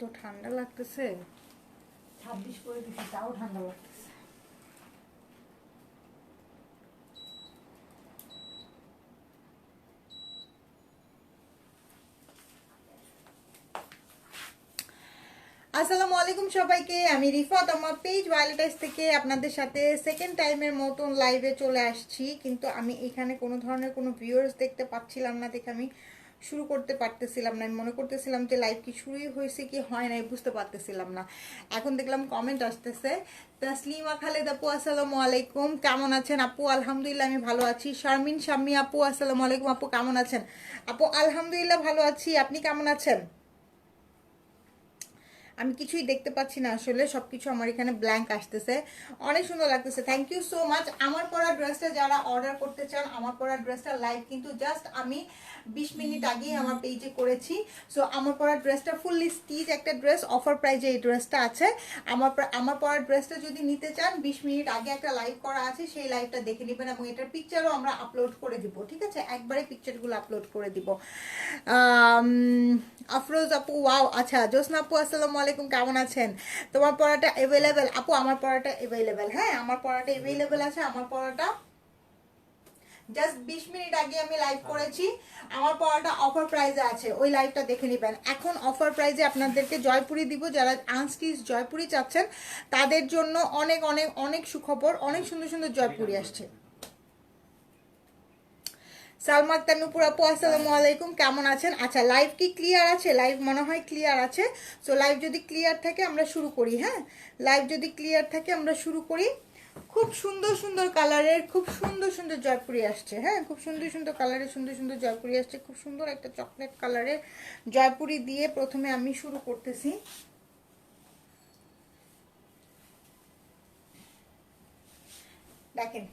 এত ঠান্ডা লাগতেছে। ছাব্বিশ করে দিচ্ছি তাও ঠান্ডা লাগতেছে। আসসালামু আলাইকুম সবাইকে আমি রিফাত আমার পেজ ওয়াইল্ডাইস থেকে আপনাদের সাথে সেকেন্ড টাইমের মতন লাইভে চলে আসছি। কিন্তু আমি এখানে কোনো ধরনের কোনো ভিউয়ার্স দেখতে পাচ্ছিলাম না দেখে আমি শুরু করতে পারতেছিলাম না। আমি মনে করতেছিলাম যে লাইভ কি শুরুই হয়েছে কি হয় নাই বুঝতে পারতেছিলাম না। এখন দেখলাম কমেন্ট আসতেছে, তাসলিমা খালেদ আপু, আসসালামু আলাইকুম। কেমন আছেন আপু? আলহামদুলিল্লাহ, আমি ভালো আছি। শারমিন, শাম্মি আপু, আসসালামু আলাইকুম আপু, কেমন আছেন? আপু, আলহামদুলিল্লাহ, ভালো আছি। আপনি কেমন আছেন? আমি কিছুই দেখতে পাচ্ছি না আসলে, সবকিছু আমার এখানে ব্ল্যাঙ্ক আসতেছে। অনেক সুন্দর লাগতেছে। থ্যাংক ইউ সো মাচ আমার পরা ড্রেসটা যারা অর্ডার করতে চান, আমার পরা ড্রেসটা লাইভ কিন্তু জাস্ট আমি বিশ মিনিট আগেই আমার পেজে করেছি। সো আমার পরা ড্রেসটা ফুললি স্টিচ একটা ড্রেস অফার প্রাইজে এই ড্রেসটা আছে। আমার আমার পরা ড্রেসটা যদি নিতে চান, বিশ মিনিট আগে একটা লাইভ করা আছে, সেই লাইভটা দেখে নেবেন এবং এটার পিকচারও আমরা আপলোড করে দিব, ঠিক আছে? একবারে পিকচারগুলো আপলোড করে দিব। আফরোজ আপু ওয়াও আচ্ছা জোসনা আপু, আসসালামু আলাইকুম, কেমন আছেন? তোমার পড়াটা অ্যাভেলেবেল আপু, আমার পড়াটা অ্যাভেলেবেল হ্যাঁ? আমার পড়াটা অ্যাভেলেবেল আছে, আমার পড়াটা জাস্ট বিশ মিনিট আগে আমি লাইভ করেছি। আমার পড়াটা অফার প্রাইজে আছে। ওই লাইভটা দেখে নেবেন। এখন অফার প্রাইজে আপনাদেরকে জয়পুরি দিব। যারা আনস্টিচ জয়পুরি চাচ্ছেন, তাদের জন্য অনেক অনেক অনেক সুখবর, অনেক সুন্দর সুন্দর জয়পুরি আসছে। সালমা তানুপুর আপু, আসসালামু আলাইকুম। কেমন আছেন? আচ্ছা লাইভ কি ক্লিয়ার আছে? লাইভ মনে হয় ক্লিয়ার আছে। সো লাইভ যদি ক্লিয়ার থাকে, আমরা শুরু করি হ্যাঁ? লাইভ যদি ক্লিয়ার থাকে, আমরা শুরু করি। খুব সুন্দর সুন্দর কালারের, খুব সুন্দর সুন্দর জয়পুরি আসছে হ্যাঁ? খুব সুন্দর সুন্দর কালারের সুন্দর সুন্দর জয়পুরি আসছে, খুব সুন্দর একটা চকলেট কালারের জয়পুরি দিয়ে প্রথমে আমি শুরু করতেছি। দেখেন,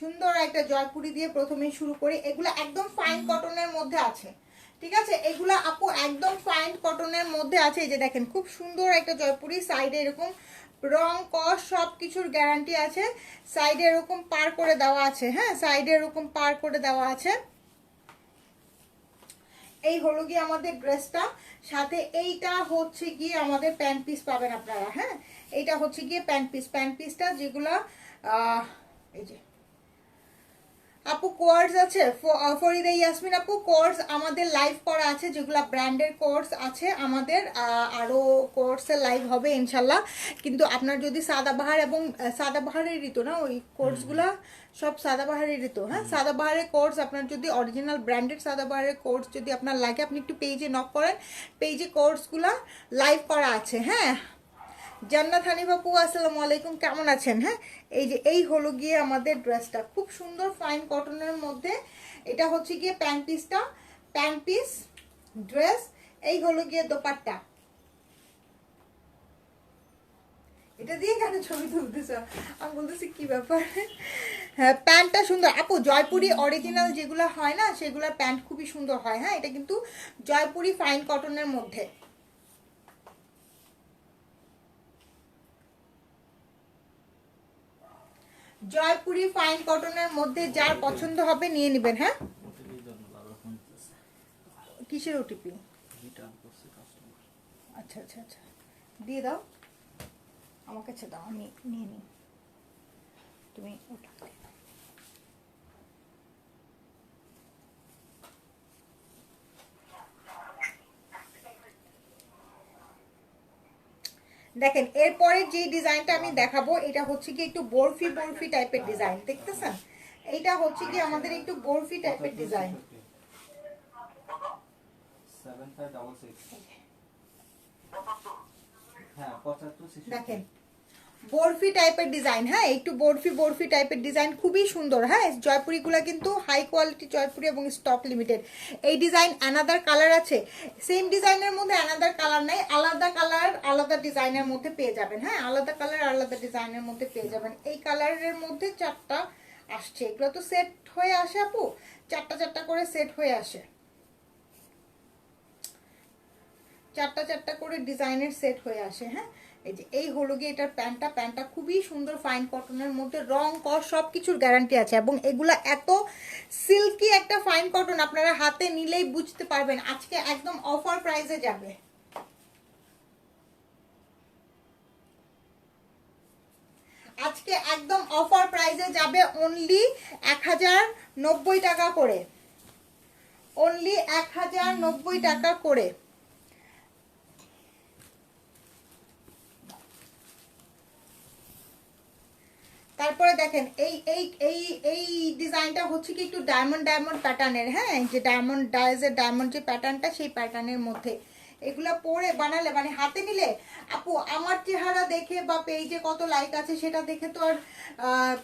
সুন্দর একটা জয়পুরি দিয়ে প্রথমে শুরু করি। এগুলো একদম ফাইন কটনের মধ্যে আছে, ঠিক আছে? এগুলো আপু একদম ফাইন কটনের মধ্যে আছে। এই যে দেখেন, খুব সুন্দর একটা জয়পুরি সাইডে এরকম রং, কস সব কিছুর গ্যারান্টি আছে সাইডে এরকম পার করে দেওয়া আছে হ্যাঁ? সাইডে এরকম পার করে দেওয়া আছে। এই হলো গিয়ে আমাদের ড্রেসটা। সাথে এইটা হচ্ছে গিয়ে আমাদের প্যান্ট পিস পাবেন আপনারা হ্যাঁ? এইটা হচ্ছে গিয়ে প্যান্ট পিস প্যান্ট পিসটা যেগুলো এই যে আপু কোর্স আছে। ফরিদা ইয়াসমিন আপু কোর্স আমাদের লাইভ করা আছে যেগুলো ব্র্যান্ডের কোর্স আছে আমাদের আরও আরও কোর্সের লাইভ হবে ইনশাল্লাহ। কিন্তু আপনার যদি সাদাবাহার এবং সাদাবাহারের ঋতু না ওই কোর্সগুলা সব সাদাবাহারের ঋতু হ্যাঁ? সাদাবাহারের কোর্স আপনার যদি অরিজিনাল ব্র্যান্ডেড সাদাবাহারের কোর্স যদি আপনার লাগে আপনি একটু পেজে নক করেন। পেজে কোর্সগুলা লাইভ করা আছে হ্যাঁ? জান্নাত হানিফ আপু আসসালামু আলাইকুম, কেমন আছেন হ্যাঁ? এই যে, এই হলো গিয়ে আমাদের ড্রেসটা। খুব সুন্দর ফাইন কটনের মধ্যে। এটা হচ্ছে গিয়ে প্যান্ট পিসটা, প্যান্ট পিস, ড্রেস, এই হলো গিয়ে দোপাট্টা। এটা দিয়ে কেন ছবি তুলতেছ? আমি বলতেছি, কি ব্যাপার? হ্যাঁ প্যান্টটা সুন্দর। আপু, জয়পুরি অরিজিনাল যেগুলো হয় না, সেগুলোর প্যান্ট খুবই সুন্দর হয় হ্যাঁ? এটা কিন্তু জয়পুরি ফাইন কটনের মধ্যে। জয়পুরি ফাইন কটনের মধ্যে যার পছন্দ হবে নিয়ে নেবেন হ্যাঁ? কিসের ওটিপি আচ্ছা আচ্ছা আচ্ছা। দিয়ে দাও। আমার কাছে দাও, আমি নিয়ে নিই। তুমি ওটা। দেখেন এরপরে যে ডিজাইনটা আমি দেখাবো এটা হচ্ছে কি একটু বরফি বরফি টাইপের ডিজাইন দেখতেছেন? এইটা হচ্ছে কি আমাদের একটু বরফি টাইপের ডিজাইন। হ্যাঁ দেখেন বরফি টাইপের ডিজাইন হ্যাঁ? একটু বরফি বরফি টাইপের ডিজাইন খুবই সুন্দর হ্যাঁ? জয়পুরিগুলো কিন্তু হাই কোয়ালিটি জয়পুরি এবং স্টক লিমিটেড এই ডিজাইন অ্যানাদার কালার আছে। সেম ডিজাইনের মধ্যে অ্যানাদার কালার নাই, আলাদা কালার আলাদা ডিজাইনের মধ্যে পেয়ে যাবেন হ্যাঁ? আলাদা কালার আলাদা ডিজাইনের মধ্যে পেয়ে যাবেন। এই কালারের মধ্যে চারটা আসছে। এগুলো তো সেট হয়ে আসে, আপু। চারটা চারটা করে সেট হয়ে আসে। চারটা চারটা করে ডিজাইনের সেট হয়ে আসে হ্যাঁ? এই যে, এই হলো গিয়ে এটার প্যান্টটা। প্যান্টটা খুবই সুন্দর ফাইন কটনের মধ্যে রং, কর সব কিছুর গ্যারান্টি আছে। এবং এগুলা এত সিল্কি একটা ফাইন কটন আপনারা হাতে নিলেই বুঝতে পারবেন, আজকে একদম অফার প্রাইসে যাবে। আজকে একদম অফার প্রাইসে যাবে অনলি এক হাজার নব্বই টাকা করে। অনলি এক হাজার নব্বই টাকা করে। তারপরে দেখেন, এই এই এই এই ডিজাইনটা হচ্ছে কি একটু ডায়মন্ড ডায়মন্ড প্যাটার্নের হ্যাঁ? যে ডায়মন্ড ডাইজের ডায়মন্ড যে প্যাটার্নটা সেই প্যাটার্নের মধ্যে। এগুলো পরে বানালে মানে হাতে নিলে, আপু, আমার চেহারা দেখে বা পেজে কত লাইক আছে সেটা দেখে তো আর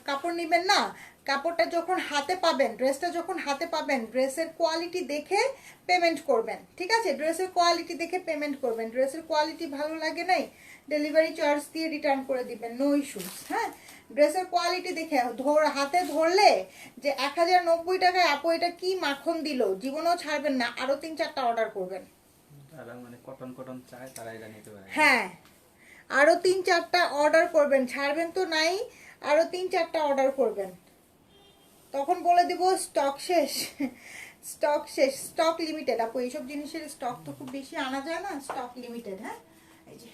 কাপড় নেবেন না। কাপড়টা যখন হাতে পাবেন ড্রেসটা যখন হাতে পাবেন ড্রেসের কোয়ালিটি দেখে পেমেন্ট করবেন, ঠিক আছে? ড্রেসের কোয়ালিটি দেখে পেমেন্ট করবেন। ড্রেসের কোয়ালিটি ভালো লাগে নাই ডেলিভারি চার্জ দিয়ে রিটার্ন করে দিবেন নো ইস্যুস হ্যাঁ? ড্রেসের কোয়ালিটি দেখে ধর হাতে ধরলে যে এক হাজার নব্বই টাকায় আপু এটা কি মাখন দিল? জীবনেও ছাড়বেন না আরও তিন চারটা অর্ডার করবেন। মানে হ্যাঁ আরও তিন চারটা অর্ডার করবেন ছাড়বেন তো নাই আরও তিন চারটা অর্ডার করবেন। তখন বলে দিব স্টক শেষ স্টক শেষ স্টক লিমিটেড আপু এইসব জিনিসের স্টক তো খুব বেশি আনা যায় না স্টক লিমিটেড হ্যাঁ? এই যে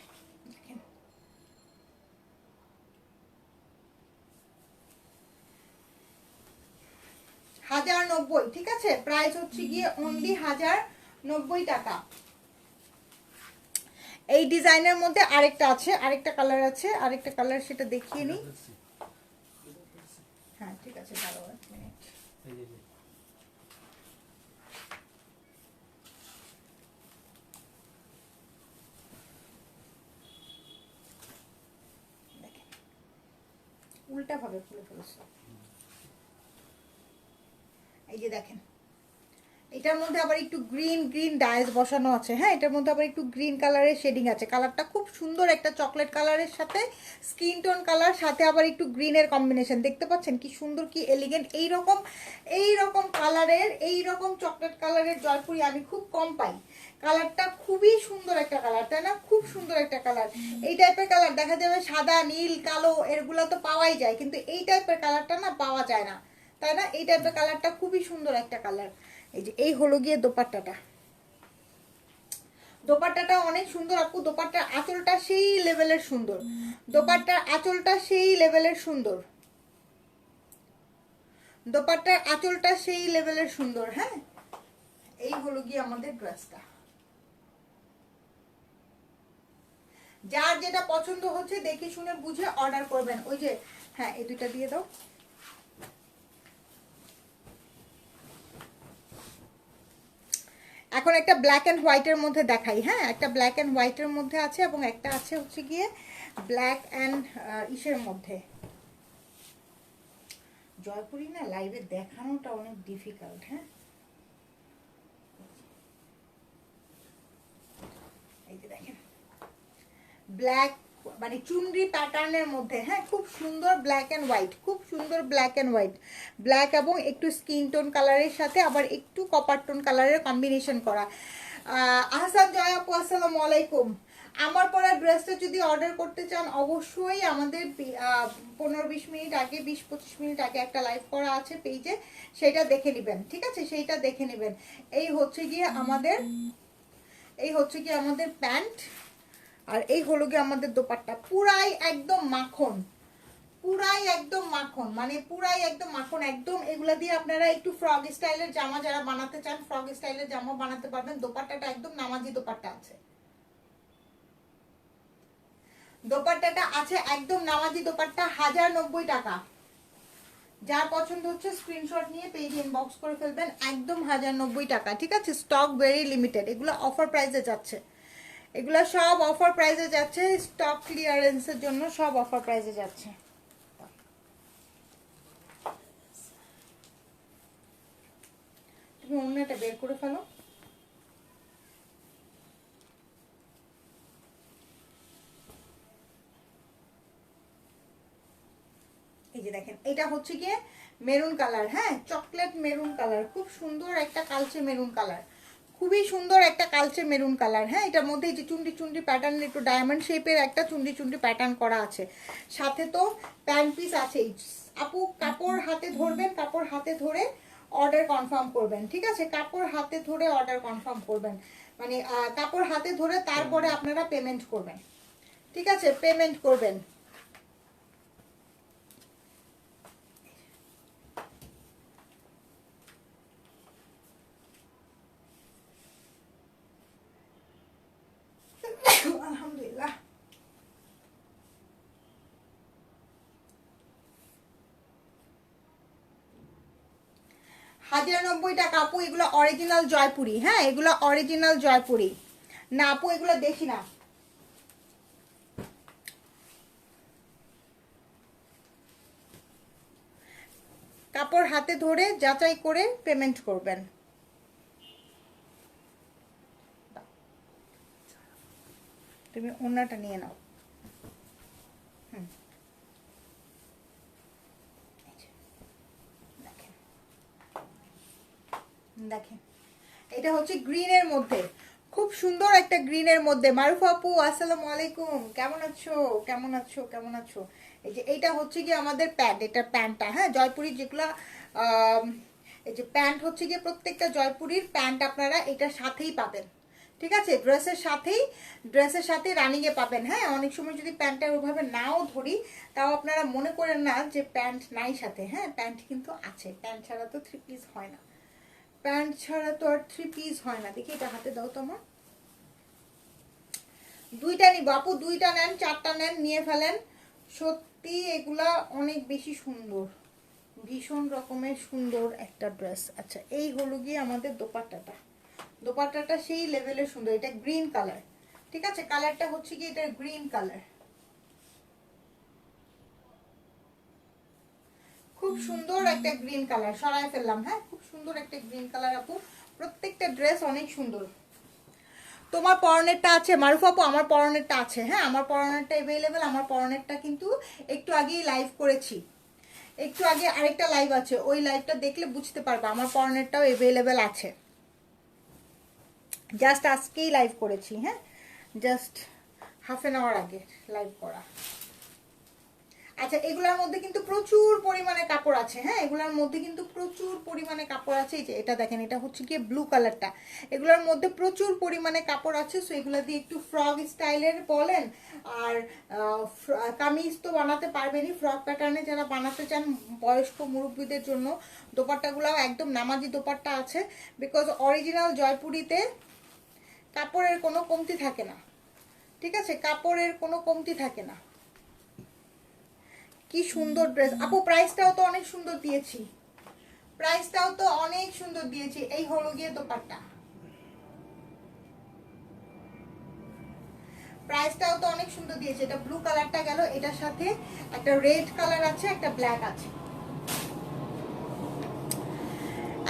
হাজার নব্বই ঠিক আছে? প্রাইস হচ্ছে গিয়ে অনলি হাজার নব্বই টাকা। এই ডিজাইনের মধ্যে আরেকটা আছে আরেকটা কালার আছে আরেকটা কালার সেটা দেখিয়ে নিই। হ্যাঁ ঠিক আছে দাঁড়াও এক মিনিট এই যে, যে। দেখেন উল্টা ভাবে খুলে এই যে দেখেন। এটার মধ্যে আবার একটু গ্রিন গ্রিন ডাইস বসানো আছে। হ্যাঁ এটার মধ্যে আবার একটু গ্রিন কালারের শেডিং আছে। কালারটা খুব সুন্দর একটা চকলেট কালারের সাথে স্কিন টোন কালার সাথে আবার একটু গ্রিনের কম্বিনেশন দেখতে পাচ্ছেন কি সুন্দর, কি এলিগেন্ট এই রকম এই রকম কালারের এই রকম চকলেট কালারের জয়পুরি আমি খুব কম পাই। কালারটা খুবই সুন্দর একটা কালার তাই না? খুব সুন্দর একটা কালার এই টাইপের কালার দেখা যাবে সাদা, নীল, কালো, এরগুলো তো পাওয়াই যায়। কিন্তু এই টাইপের কালারটা না পাওয়া যায় না। তাই না? এই টাইপের কালারটা খুবই সুন্দর একটা কালার এই যে, এই হলো গিয়ে দোপাট্টাটা। দোপাট্টাটা অনেক সুন্দর আপু, দোপাট্টার আঁচলটা সেই লেভেলের সুন্দর। দোপাট্টার আঁচলটা সেই লেভেলের সুন্দর। দোপাট্টার আঁচলটা সেই লেভেলের সুন্দর হ্যাঁ? এই হলো গিয়ে আমাদের ড্রেসটা যার যেটা পছন্দ হচ্ছে দেখে শুনে বুঝে অর্ডার করবেন। ওই যে হ্যাঁ এই দুইটা দিয়ে দাও। এখন একটা ব্ল্যাক অ্যান্ড হোয়াইটের মধ্যে দেখাই হ্যাঁ? একটা ব্ল্যাক অ্যান্ড হোয়াইটের মধ্যে আছে এবং একটা আছে হচ্ছে গিয়ে ব্ল্যাক অ্যান্ড ইসের মধ্যে। জয়পুরি না লাইভে দেখানোটা অনেক ডিফিকাল্ট হ্যাঁ? এই যে দেখেন। ব্ল্যাক মানে চুনরি প্যাটার্নের মধ্যে হ্যাঁ খুব সুন্দর ব্ল্যাক অ্যান্ড হোয়াইট খুব সুন্দর ব্ল্যাক অ্যান্ড হোয়াইট ব্ল্যাক এবং একটু স্কিন টোন কালারের সাথে আবার একটু কপার টোন কালারের কম্বিনেশন করা। আহ, আহসান জয় আপু আসসালামু আলাইকুম। আমার পরা ড্রেসটা যদি অর্ডার করতে চান অবশ্যই আমাদের পনেরো বিশ মিনিট আগে বিশ পঁচিশ মিনিট আগে একটা লাইভ করা আছে পেজে সেটা দেখে নেবেন ঠিক আছে? সেইটা দেখে নেবেন। এই হচ্ছে গিয়ে আমাদের এই হচ্ছে কি আমাদের প্যান্ট আর এই হলো গিয়ে আমাদের দোপাট্টা। পুরাই একদম মাখন। পুরাই একদম মাখন। মানে পুরাই একদম মাখন। একদম এগুলা দিয়ে আপনারা একটু ফ্রক স্টাইলের জামা যারা বানাতে চান ফ্রক স্টাইলের জামা বানাতে পারবেন। দোপাট্টাটা একদম নামাজি দোপাট্টা আছে। দোপাট্টাটা আছে একদম নামাজি দোপাট্টা, হাজার নব্বই টাকা। যার পছন্দ হচ্ছে স্ক্রিনশট নিয়ে পেজ ইনবক্স করে ফেলবেন। একদম হাজার নব্বই টাকা। ঠিক আছে? স্টক ভেরি লিমিটেড এগুলো অফার প্রাইসে যাচ্ছে। এগুলো সব অফার প্রাইসে যাচ্ছে স্টক ক্লিয়ারেন্সের জন্য সব অফার প্রাইসে যাচ্ছে। তুমি অন্য একটা বের করে ফেলো। এই যে দেখেন, এটা হচ্ছে গিয়ে মেরুন কালার হ্যাঁ চকলেট মেরুন কালার খুব সুন্দর একটা কালচে মেরুন কালার খুবই সুন্দর একটা কালচে মেরুন কালার হ্যাঁ? এটার মধ্যে এই যে চুন্ডি চুন্ডি প্যাটার্ন একটু ডায়মন্ড শেপের একটা চুন্ডি চুন্ডি প্যাটার্ন করা আছে। সাথে তো প্যান্ট পিস আছেই আপু, কাপড় হাতে ধরবেন, কাপড় হাতে ধরে অর্ডার কনফার্ম করবেন, ঠিক আছে? কাপড় হাতে ধরে অর্ডার কনফার্ম করবেন। মানে কাপড় হাতে ধরে তারপরে আপনারা পেমেন্ট করবেন, ঠিক আছে? পেমেন্ট করবেন আলহামদুলিল্লাহ হাজার নব্বই টাকা আপু, এগুলো অরিজিনাল জয়পুরি হ্যাঁ এগুলো অরিজিনাল জয়পুরি। না আপু, এগুলো দেখি না। কাপড় হাতে ধরে যাচাই করে পেমেন্ট করবেন। তুমি ওনাটা নিয়ে নাও হুম। এই যে, দেখেন। দেখেন। এটা হচ্ছে গ্রিনের মধ্যে। খুব সুন্দর একটা গ্রিনের মধ্যে। মারুফ আপু, আসসালামু আলাইকুম। কেমন আছো? কেমন আছো? কেমন আছো? এই যে এইটা হচ্ছে কি আমাদের প্যান্ট এটা প্যান্টটা হ্যাঁ? জয়পুরি যেগুলো এই যে প্যান্ট হচ্ছে গিয়ে প্রত্যেকটা জয়পুরির প্যান্ট আপনারা এটার সাথেই পাবেন। ঠিক আছে? ড্রেসের সাথেই ড্রেসের সাথে রানিংয়ে পাবেন হ্যাঁ? অনেক সময় যদি প্যান্টটা ওইভাবে নাও ধরি, তাও আপনারা মনে করেন না যে প্যান্ট নাই সাথে হ্যাঁ? প্যান্ট কিন্তু আছে। প্যান্ট ছাড়া তো থ্রি পিস হয় না। প্যান্ট ছাড়া তো আর থ্রি পিস হয় না। দেখি এটা হাতে দাও তো আমার। দুইটা নিব। আপু, দুইটা নেন, চারটা নেন, নিয়ে ফেলেন। সত্যি এগুলা অনেক বেশি সুন্দর। ভীষণ রকমের সুন্দর একটা ড্রেস আচ্ছা এই হলো গিয়ে আমাদের দোপাট্টাটা। দোপাট্টাটা সেই লেভেলের সুন্দর। এটা গ্রিন কালার ঠিক আছে? কালারটা হচ্ছে কি এটা গ্রিন কালার খুব সুন্দর একটা গ্রিন কালার সরাই ফেললাম হ্যাঁ? সুন্দর একটা গ্রিন কালার আপু। প্রত্যেকটা ড্রেস অনেক সুন্দর। তোমার পরনেরটা আছে, মারুফ আপু, আমার পরনেরটা আছে। হ্যাঁ আমার পরনেরটা অ্যাভেলেবেল আমার পরনেরটা কিন্তু একটু আগেই লাইভ করেছি। একটু আগে আরেকটা লাইভ আছে, ওই লাইভটা দেখলে বুঝতে পারবে, আমার পরনেরটাও অ্যাভেলেবেল আছে। জাস্ট আজকেই লাইভ করেছি হ্যাঁ? জাস্ট হাফ এন আওয়ার আগে লাইভ করা। আচ্ছা এগুলোর মধ্যে কিন্তু প্রচুর পরিমাণে কাপড় আছে হ্যাঁ? এগুলোর মধ্যে কিন্তু প্রচুর পরিমাণে কাপড় আছে। এই যে, এটা দেখেন, এটা হচ্ছে গিয়ে ব্লু কালারটা এগুলোর মধ্যে প্রচুর পরিমাণে কাপড় আছে সো এগুলো দিয়ে একটু ফ্রক স্টাইলের বলেন। আর কামিজ তো বানাতে পারবেনই। ফ্রক প্যাটার্নে যারা বানাতে চান, বয়স্ক মুরব্বীদের জন্য দোপাট্টাগুলোও একদম নামাজি দোপাট্টা আছে। বিকজ অরিজিনাল জয়পুরিতে কাপড়ের কোনো কমতি থাকে না। ঠিক আছে? কাপড়ের কোনো কমতি থাকে না। কি সুন্দর ড্রেস আপু প্রাইসটাও তো অনেক সুন্দর দিয়েছি। প্রাইসটাও তো অনেক সুন্দর দিয়েছি। এই হলো গিয়ে দোপাট্টা। প্রাইসটাও তো অনেক সুন্দর দিয়েছে। এটা ব্লু কালারটা গেল, এটার সাথে একটা রেড কালার আছে, একটা ব্ল্যাক আছে।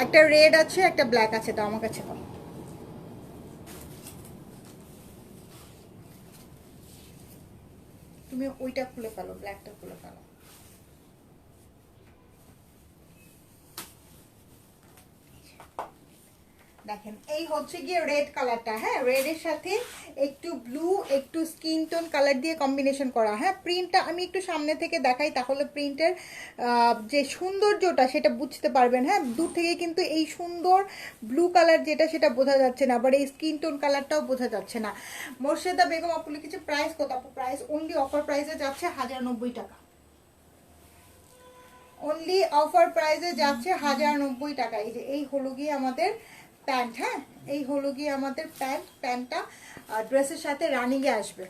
একটা রেড আছে, একটা ব্ল্যাক আছে তো আমার কাছে দাও তুমি ওইটা খুলে ফেলো ব্ল্যাকটা খুলে ফেলো। দেখেন, এই হচ্ছে গিয়ে রেড কালারটা হ্যাঁ? রেডের সাথে একটু ব্লু একটু স্কিন টোন কালার দিয়ে কম্বিনেশন করা হ্যাঁ? প্রিন্টটা আমি একটু সামনে থেকে দেখাই, তাহলে প্রিন্টের যে সৌন্দর্যটা সেটা বুঝতে পারবেন হ্যাঁ? দূর থেকে কিন্তু এই সুন্দর ব্লু কালার যেটা, সেটা বোঝা যাচ্ছে না, আবার এই স্কিন টোন কালারটাও বোঝা যাচ্ছে না। মোর্শেদা বেগম, আপু লিখেছে প্রাইস কত আপু? প্রাইস অনলি অফার প্রাইসে যাচ্ছে হাজার নব্বই টাকা। অনলি অফার প্রাইসে যাচ্ছে হাজার নব্বই টাকা। এই যে, এই হলো গিয়ে আমাদের প্যান্ট হ্যাঁ? এই হলো গিয়ে আমাদের প্যান্ট, প্যান্টটা ড্রেসের সাথে রানিংয়ে আসবে।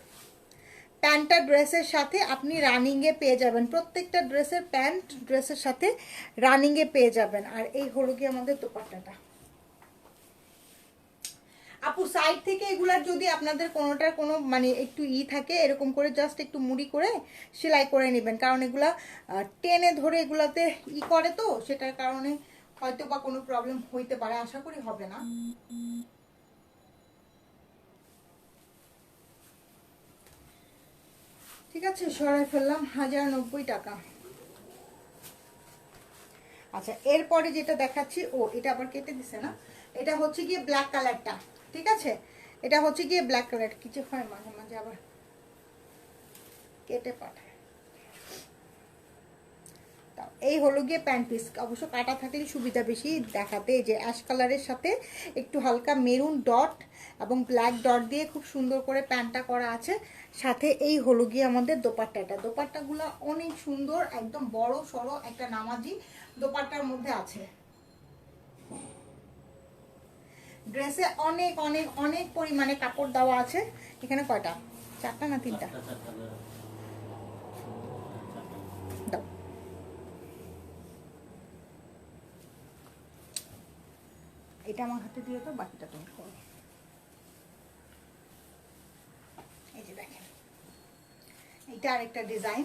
প্যান্টটা ড্রেসের সাথে আপনি রানিংয়ে পেয়ে যাবেন। প্রত্যেকটা ড্রেসের প্যান্ট ড্রেসের সাথে রানিংয়ে পেয়ে যাবেন। আর এই হলো গিয়ে আমাদের দোপাট্টাটা। আপু সাইড থেকে এগুলার যদি আপনাদের কোনোটার কোনো মানে একটু ই থাকে, এরকম করে জাস্ট একটু মুড়ি করে সেলাই করে নেবেন। কারণ এগুলা টেনে ধরে এগুলাতে ই করে তো, সেটার কারণে হয়তো বা কোনো প্রবলেম হইতে পারে, আশা করি হবে না। ঠিক আছে, সরাই ফেললাম, হাজার নব্বই টাকা। আচ্ছা এরপরে যেটা দেখাচ্ছি, ও, এটা আবার কেটে দিছে না? এটা হচ্ছে গিয়ে ব্ল্যাক কালারটা ঠিক আছে? এটা হচ্ছে গিয়ে ব্ল্যাক কালার কিছু হয় মাঝে মাঝে আবার কেটে পাঠায়। এই হলো গিয়ে প্যান্ট পিস অবশ্য কাটা থাকলে সুবিধা বেশি দেখাতে। যে অ্যাশ কালারের সাথে একটু হালকা মেরুন ডট এবং ব্ল্যাক ডট দিয়ে খুব সুন্দর করে প্যান্টটা করা আছে। সাথে এই হলো গিয়ে আমাদের দোপাট্টাটা। দোপাট্টাগুলো অনেক সুন্দর, একদম বড় সড়ো একটা নামাজি দোপাট্টার মধ্যে আছে। ড্রেসে অনেক অনেক অনেক পরিমাণে কাপড় দেওয়া আছে। এখানে কয়টা? চারটা না তিনটা? এটা আমার হাতে দিয়ে তো বাকিটা তুমি করো। এই যে দেখেন। এটা আরেকটা ডিজাইন।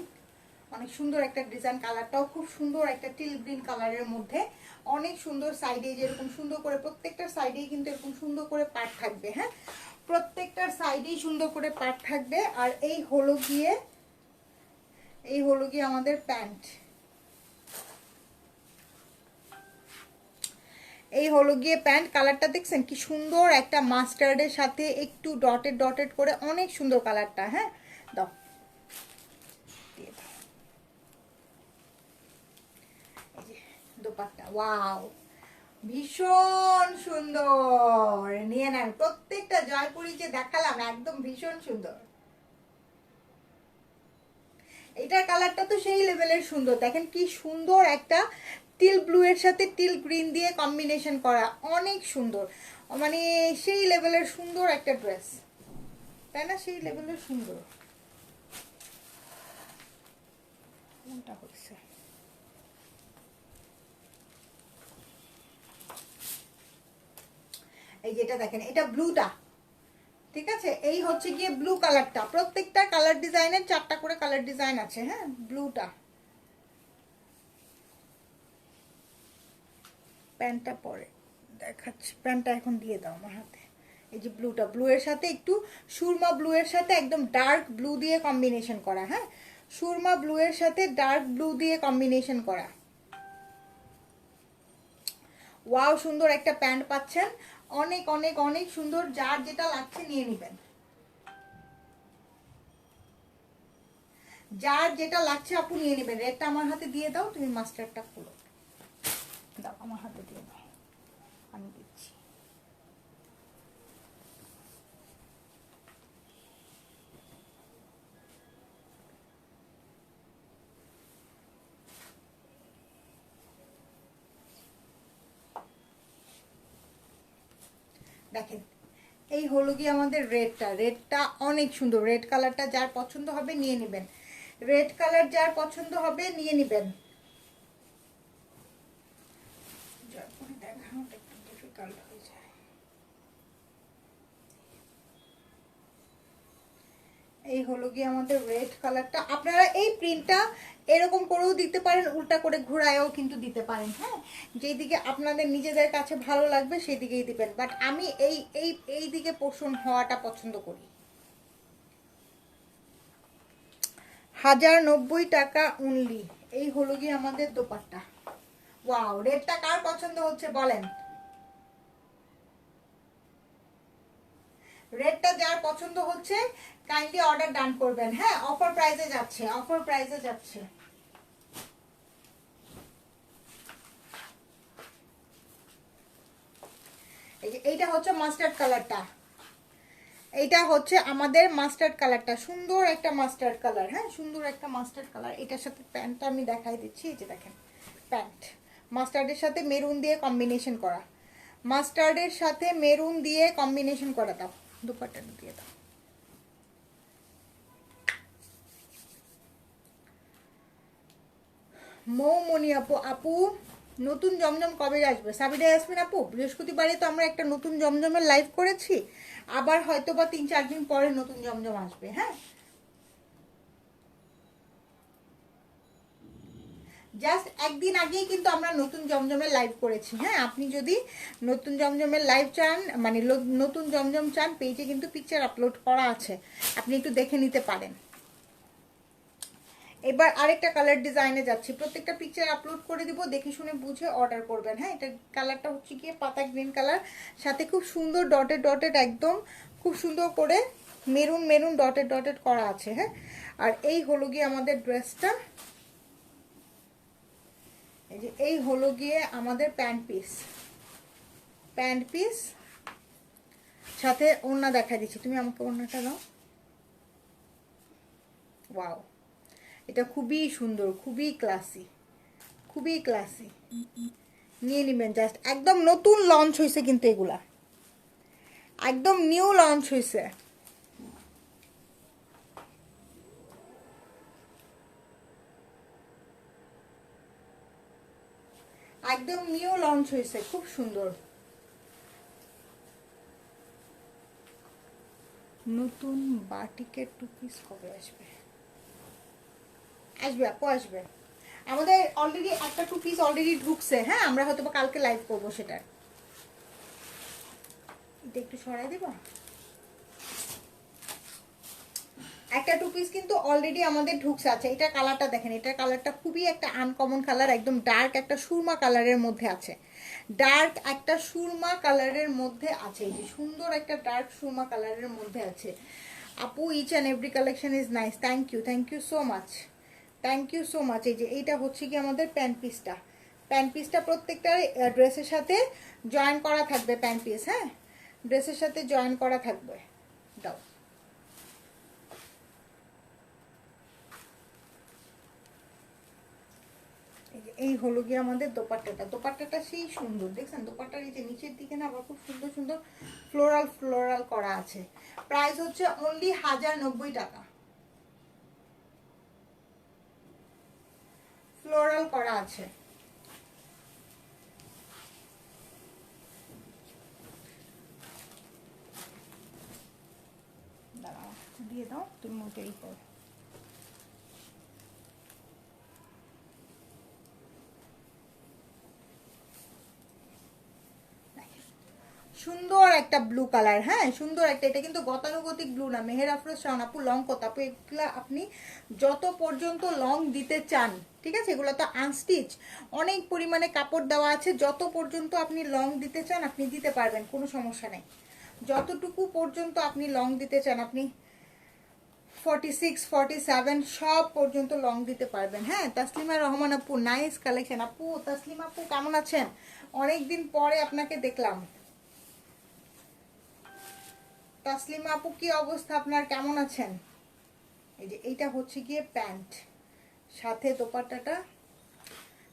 অনেক সুন্দর একটা ডিজাইন কালারটাও খুব সুন্দর একটা টিল গ্রিন কালারের মধ্যে। অনেক সুন্দর সাইডে যেরকম সুন্দর করে প্রত্যেকটার সাইডেই কিন্তু এরকম সুন্দর করে পাট থাকবে হ্যাঁ? প্রত্যেকটার সাইডেই সুন্দর করে পাট থাকবে। আর এই হলো গিয়ে এই হলো গিয়ে আমাদের প্যান্ট। এই হলো গিয়ে প্যান্ট কালারটা দেখছেন? কি সুন্দর একটা মাস্টার্ডের সাথে একটু ডটেড ডটেড করে অনেক সুন্দর কালারটা হ্যাঁ? দাও। ওয়াও! ভীষণ সুন্দর! নিয়ে প্রত্যেকটা দেখালাম, একদম ভীষণ সুন্দর। কালারটা তো সেই লেভেলের সুন্দর। দেখেন কি সুন্দর একটা টিল ব্লু এর সাথে টিল গ্রিন দিয়ে কম্বিনেশন করা। অনেক সুন্দর। মানে সেই লেভেলের সুন্দর একটা ড্রেস তাই না? সেই লেভেলের সুন্দর। হচ্ছে? এই যেটা দেখেন, এটা ব্লুটা ঠিক আছে? এই হচ্ছে গিয়ে ব্লু কালারটা প্রত্যেকটা কালার ডিজাইনের চারটা করে কালার ডিজাইন আছে হ্যাঁ? ব্লুটা প্যান্টটা পরে। দেখাচ্ছি, প্যান্টটা এখন দিয়ে দাও আমার হাতে। এই যে ব্লুটা, ব্লু এর সাথে একটু সুরমা ব্লু এর সাথে একদম ডার্ক ব্লু দিয়ে কম্বিনেশন করা হ্যাঁ? সুরমা ব্লু এর সাথে ডার্ক ব্লু দিয়ে কম্বিনেশন করা। ওয়াও, সুন্দর একটা প্যান্ট পাচ্ছেন। অনেক অনেক অনেক সুন্দর, যার যেটা লাগছে নিয়ে নেবেন। যার যেটা লাগছে আপু নিয়ে নেবেন। রেডটা আমার হাতে দিয়ে দাও, তুমি মাস্টারটা খুলো। দাও, আমার হাতে দিয়ে দাও। আমি দিচ্ছি। দেখেন, এই হলো গিয়ে আমাদের রেডটা। রেডটা অনেক সুন্দর। রেড কালারটা যার পছন্দ হবে নিয়ে নেবেন। রেড কালার যার পছন্দ হবে নিয়ে নেবেন জয়পুরি দেখানোটা এই হলো গিয়ে আমাদের রেড কালারটা আপনারা এই প্রিন্টটা এরকম করেও দিতে পারেন, উল্টা করে ঘোরায়ও কিন্তু দিতে পারেন হ্যাঁ? যেই দিকে আপনাদের নিজেদের কাছে ভালো লাগবে সেই দিকেই দিবেন। বাট আমি এই এই এই দিকে পোষণ হওয়াটা পছন্দ করি। হাজার নব্বই টাকা উনলি এই হলো গিয়ে আমাদের দোপাট্টা। ওয়াও রেডটা কার পছন্দ হচ্ছে বলেন? রেডটা যার পছন্দ হচ্ছে কাইন্ডলি অর্ডার ডান করবেন। হ্যাঁ অফার প্রাইসে যাচ্ছে অফার প্রাইসে যাচ্ছে। এই এইটা হচ্ছে মাস্টার্ড কালারটা এইটা হচ্ছে আমাদের মাস্টার্ড কালারটা সুন্দর একটা মাস্টার্ড কালার হ্যাঁ সুন্দর একটা মাস্টার্ড কালার এটার সাথে প্যান্টটা আমি দেখাই দিচ্ছি, এই যে দেখেন, প্যান্ট। মাস্টার্ডের সাথে মেরুন দিয়ে কম্বিনেশন করা। মাস্টার্ডের সাথে মেরুন দিয়ে কম্বিনেশন করা দাও দুপাট্টাটা দিয়ে দাও। মৌমণি আপু আপু, নতুন জমজম কবে আসবে? সাবিডায় আসবেন আপু, বৃহস্পতিবারে তো আমরা একটা নতুন জমজমের লাইভ করেছি। আবার হয়তো বা তিন চার দিন পরে নতুন জমজম আসবে হ্যাঁ? জাস্ট একদিন আগেই কিন্তু আমরা নতুন জমজমের লাইভ করেছি হ্যাঁ? আপনি যদি নতুন জমজমের লাইভ চান মানে নতুন জমজম চান পেজে কিন্তু পিকচার আপলোড করা আছে। আপনি একটু দেখে নিতে পারেন। এবার আরেকটা কালার ডিজাইনে যাচ্ছি। প্রত্যেকটা পিকচার আপলোড করে দিব, দেখে শুনে বুঝে অর্ডার করবেন হ্যাঁ? এটা কালারটা হচ্ছে গিয়ে পাতা গ্রিন কালার সাথে খুব সুন্দর ডটেড ডটেড একদম, খুব সুন্দর করে মেরুন মেরুন ডটেড ডটেড করা আছে হ্যাঁ? আর এই হলো গিয়ে আমাদের ড্রেসটা এই যে, এই হলো গিয়ে আমাদের প্যান্ট পিস। প্যান্ট পিস, সাথে ওড়না দেখা দিচ্ছি। তুমি আমাকে ওড়নাটা দাও। ওয়াও, এটা খুবই সুন্দর, খুবই ক্লাসি খুবই ক্লাসি নিয়ে নেবেন জাস্ট একদম নতুন লঞ্চ হয়েছে কিন্তু এগুলা। একদম নিউ লঞ্চ হয়েছে একদম নিউ লঞ্চ হয়েছে, খুব সুন্দর। নতুন বাটিকের টু পিস কবে আসবে? আসবে আপু, আসবে। আমাদের অলরেডি একটা টু পিস অলরেডি ঢুকছে হ্যাঁ আমরা হয়তো কালকে লাইভ করব সেটা এটা একটু সরাই দিব? একটা টু পিস কিন্তু অলরেডি আমাদের ঢুকছে। আছে এটা কালারটা দেখেন এটার কালারটা খুবই একটা আনকমন কালার একদম ডার্ক একটা সুরমা কালারের মধ্যে আছে। ডার্ক একটা সুরমা কালারের মধ্যে আছে, এই যে সুন্দর একটা ডার্ক সুরমা কালারের মধ্যে আছে। আপু each and every collection is nice thank you thank you so much thank you so much এই যে এইটা হচ্ছে কি আমাদের প্যান্ট পিসটা প্যান্ট পিসটা প্রত্যেকটা ড্রেসের সাথে জয়েন করা থাকবে প্যান্ট পিস হ্যাঁ? ড্রেসের সাথে জয়েন করা থাকবে। দাও। এই হলো গিয়ে আমাদের দোপাট্টাটা। দোপাট্টাটা সেই সুন্দর, দেখছেন? দোপাট্টার এই যে নিচের দিকে না, আবার খুব সুন্দর সুন্দর ফ্লোরাল ফ্লোরাল করা আছে। প্রাইস হচ্ছে অনলি হাজার নব্বই টাকা। ফ্লোরাল করা আছে। দিয়ে দাও, তুমি ওটাই করো। সুন্দর একটা ব্লু কালার হ্যাঁ? সুন্দর একটা, এটা কিন্তু গতানুগতিক ব্লু না। মেহের আফরোজ শাওন আপু লং কত আপু, এগুলা আপনি যত পর্যন্ত লং দিতে চান, ঠিক আছে? এগুলো তো আনস্টিচ অনেক পরিমাণে কাপড় দেওয়া আছে, যত পর্যন্ত আপনি লং দিতে চান, আপনি দিতে পারবেন, কোনো সমস্যা নেই। যতটুকু পর্যন্ত আপনি লং দিতে চান, আপনি ফর্টি সিক্স ফর্টি সেভেন সব পর্যন্ত লং দিতে পারবেন হ্যাঁ? তাসলিমা রহমান আপু নাইস কালেকশন আপু, তাসলিমা আপু, কেমন আছেন? অনেকদিন পরে আপনাকে দেখলাম। তাসলিমা আপু, কি অবস্থা আপনার? কেমন আছেন? এই যে এইটা হচ্ছে গিয়ে প্যান্ট। সাথে দোপাট্টাটা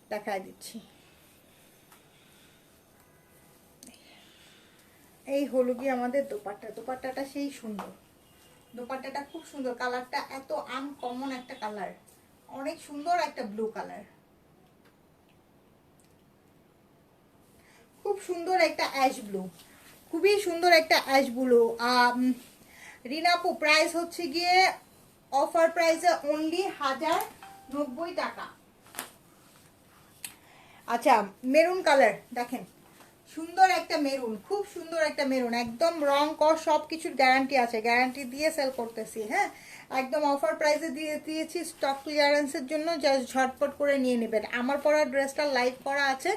দেখায় দিচ্ছি। এই হলো গিয়ে আমাদের দোপাট্টা। দোপাট্টাটা সেই সুন্দর। দোপাট্টাটা খুব সুন্দর। কালারটা এত আনকমন একটা কালার। অনেক সুন্দর একটা ব্লু কালার। খুব সুন্দর একটা অ্যাশ ব্লু খুবই সুন্দর একটা অ্যাশগুলো রিনাপু প্রাইস হচ্ছে গিয়ে অফার প্রাইসে অনলি হাজার নব্বই টাকা। আচ্ছা মেরুন কালার দেখেন। সুন্দর একটা মেরুন খুব সুন্দর একটা মেরুন একদম রং কর সব কিছুর গ্যারান্টি আছে। গ্যারান্টি দিয়ে সেল করতেছি হ্যাঁ? একদম অফার প্রাইসে দিয়ে দিয়েছি স্টক ক্লিয়ারেন্সের জন্য জাস্ট ঝটপট করে নিয়ে নেবেন। আমার পরা ড্রেসটা লাইভ করা আছে।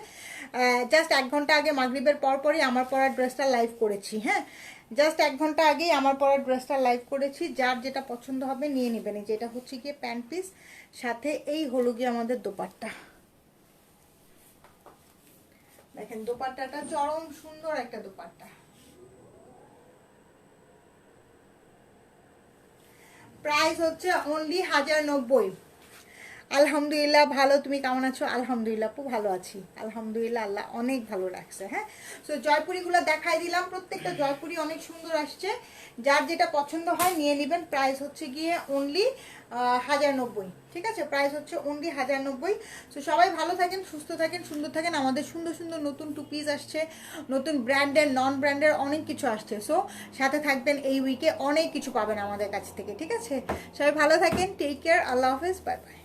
জাস্ট এক ঘণ্টা আগে মাগরিবের পর পরই আমার পরা ড্রেসটা লাইভ করেছি হ্যাঁ? জাস্ট এক ঘণ্টা আগেই আমার পরা ড্রেসটা লাইভ করেছি। যার যেটা পছন্দ হবে নিয়ে নেবেন। যেটা হচ্ছে গিয়ে প্যান্ট পিস সাথে এই হলো গিয়ে আমাদের দোপাট্টা। দেখেন, দোপাট্টাটা চরম সুন্দর একটা দোপাট্টা। প্রাইস হচ্ছে অনলি হাজার নব্বই। আলহামদুলিল্লাহ ভালো, তুমি কেমন আছো? আলহামদুলিল্লাহ আপু ভালো আছি। আলহামদুলিল্লাহ, আল্লাহ অনেক ভালো রাখছে হ্যাঁ? সো জয়পুরিগুলো দেখাই দিলাম। প্রত্যেকটা জয়পুরি অনেক সুন্দর আসছে। যার যেটা পছন্দ হয় নিয়ে নেবেন। প্রাইস হচ্ছে গিয়ে অনলি হাজার নব্বই। ঠিক আছে? প্রাইস হচ্ছে অনলি হাজার নব্বই। সো সবাই ভালো থাকেন, সুস্থ থাকেন, সুন্দর থাকেন। আমাদের সুন্দর সুন্দর নতুন টু পিস আসছে। নতুন ব্র্যান্ডের নন ব্র্যান্ডের অনেক কিছু আসছে। সো সাথে থাকবেন এই উইকে অনেক কিছু পাবেন আমাদের কাছ থেকে। ঠিক আছে? সবাই ভালো থাকেন। টেক কেয়ার আল্লাহ হাফেজ। Bye bye